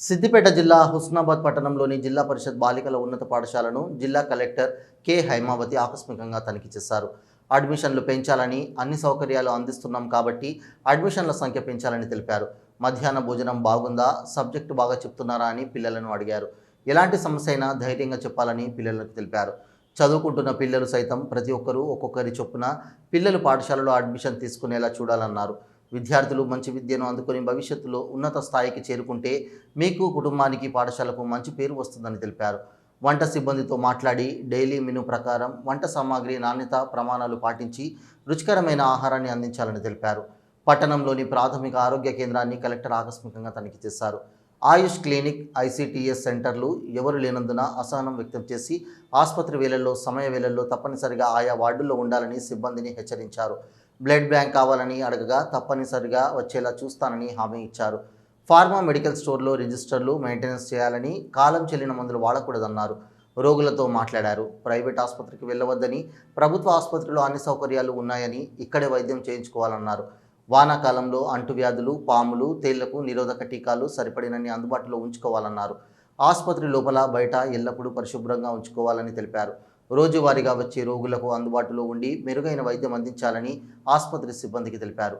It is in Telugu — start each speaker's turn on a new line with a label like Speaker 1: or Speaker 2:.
Speaker 1: సిద్దిపేట జిల్లా హుస్నాబాద్ పట్టణంలోని జిల్లా పరిషత్ బాలికల ఉన్నత పాఠశాలను జిల్లా కలెక్టర్ కె. హైమావతి ఆకస్మికంగా తనిఖీ చేశారు. అడ్మిషన్లు పెంచాలని అన్ని సౌకర్యాలు అందిస్తున్నాం కాబట్టి అడ్మిషన్ల సంఖ్య పెంచాలని తెలిపారు. మధ్యాహ్న భోజనం బాగుందా? సబ్జెక్టు బాగా చెప్తున్నారా అని పిల్లలను అడిగారు. ఎలాంటి సమస్య అయినా ధైర్యంగా చెప్పాలని పిల్లలకు తెలిపారు. చదువుకుంటున్న పిల్లలు సైతం ప్రతి ఒక్కరూ ఒక్కొక్కరి చొప్పున పిల్లలు పాఠశాలలో అడ్మిషన్ తీసుకునేలా చూడాలన్నారు. విద్యార్థులు మంచి విద్యను అందుకొని భవిష్యత్తులో ఉన్నత స్థాయికి చేరుకుంటే మీకు కుటుంబానికి పాఠశాలకు మంచి పేరు వస్తుందని తెలిపారు. వంట సిబ్బందితో మాట్లాడి డైలీ మెనూ ప్రకారం వంట సామాగ్రి నాణ్యత ప్రమాణాలు పాటించి రుచికరమైన ఆహారాన్ని అందించాలని తెలిపారు. పట్టణంలోని ప్రాథమిక ఆరోగ్య కేంద్రాన్ని కలెక్టర్ ఆకస్మికంగా తనిఖీ చేశారు. ఆయుష్ క్లినిక్ ఐసిటిఎస్ సెంటర్లు ఎవరు లేనందున అసహనం వ్యక్తం చేసి ఆసుపత్రి వేళల్లో సమయ వేళల్లో తప్పనిసరిగా ఆయా వార్డుల్లో ఉండాలని సిబ్బందిని హెచ్చరించారు. బ్లడ్ బ్యాంక్ కావాలని అడగగా తప్పనిసరిగా వచ్చేలా చూస్తానని హామీ ఇచ్చారు. ఫార్మా మెడికల్ స్టోర్లో రిజిస్టర్లు మెయింటెనెన్స్ చేయాలని కాలం చెల్లిన మందులు వాడకూడదన్నారు. రోగులతో మాట్లాడారు. ప్రైవేట్ ఆసుపత్రికి వెళ్ళవద్దని ప్రభుత్వ ఆసుపత్రిలో అన్ని సౌకర్యాలు ఉన్నాయని ఇక్కడే వైద్యం చేయించుకోవాలన్నారు. వానాకాలంలో అంటువ్యాధులు పాములు తేళ్ళకు నిరోధక టీకాలు సరిపడినన్ని అందుబాటులో ఉంచుకోవాలన్నారు. ఆసుపత్రి లోపల బయట ఎల్లప్పుడూ పరిశుభ్రంగా ఉంచుకోవాలని తెలిపారు. రోజువారీగా వచ్చే రోగులకు అందుబాటులో ఉండి మెరుగైన వైద్యం అందించాలని ఆసుపత్రి సిబ్బందికి తెలిపారు.